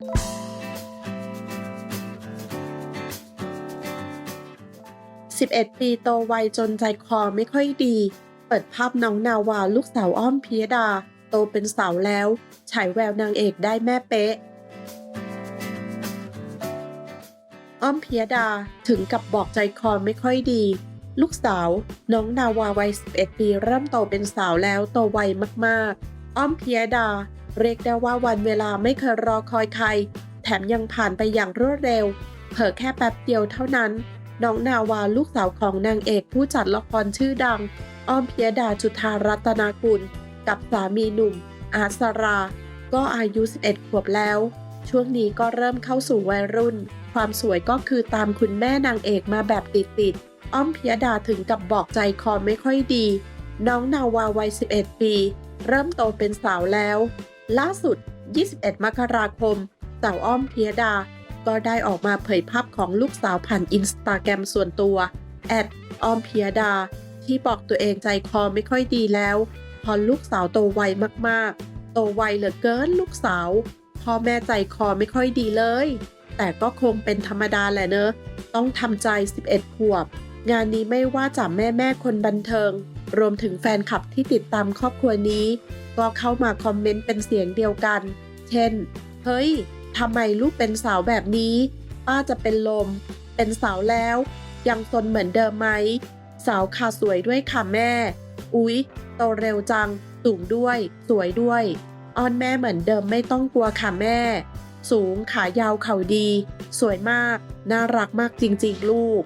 11 ปีโตไวจนใจคอไม่ค่อยดี เปิดภาพน้องนาวาลูกสาวอ้อมพิยดา โตเป็นสาวแล้ว ฉายแววนางเอกได้แม่เป๊ะ อ้อมพิยดาถึงกับบอกใจคอไม่ค่อยดี ลูกสาว น้องนาวาวัย 11 ปีเริ่มโตเป็นสาวแล้วโตไวมากๆ อ้อมพิยดาเรียกได้ว่าวันเวลาไม่เคยรอคอยใคร แถมยังผ่านไปอย่างรวดเร็ว เผลอแค่แป๊บเดียวเท่านั้น น้องนาวาลูกสาวของนางเอกผู้จัดละครชื่อดัง อ้อมพิยดาจุธารัตนากุล กับสามีหนุ่ม อาร์ตสรา ก็อายุ 11 ขวบแล้ว ช่วงนี้ก็เริ่มเข้าสู่วัยรุ่น ความสวยก็คือตามคุณแม่นางเอกมาแบบติดๆอ้อมพิยดาถึงกับบอกใจคอไม่ค่อยดี น้องนาวาวัย 11 ปี เริ่มโตเป็นสาวแล้ว ล่าสุด 21 มกราคมสาวอ้อมพิยดา ก็ได้ออกมาเผยภาพของลูกสาวผ่านอินสตาแกรมส่วนตัวแอดอ้อมพิยดา ที่บอกตัวเองใจคอไม่ค่อยดีแล้ว พอลูกสาวโตไวมากๆ โตไวเหลือเกินลูกสาวพ่อแม่ใจคอไม่ค่อยดีเลย แต่ก็คงเป็นธรรมดาแหละเนอะ ต้องทำใจ 11 ขวบ งานนี้ไม่ว่าจากแม่แม่คนบันเทิง รวมถึงแฟนคลับที่ติดตามครอบครัวนี้ ก็เข้ามาคอมเมนต์เป็นเสียงเดียวกัน เช่น เฮ้ยทำไมลูกเป็นสาวแบบนี้ ป้าจะเป็นลม เป็นสาวแล้ว ยังซนเหมือนเดิมไหม สาวค่ะสวยด้วยค่ะแม่ อุ๊ย โตเร็วจัง สูงด้วย สวยด้วย อ้อนแม่เหมือนเดิมไม่ต้องกลัวค่ะแม่ สูงขายาวเข่าดี สวยมาก น่ารักมากจริง ๆ ลูก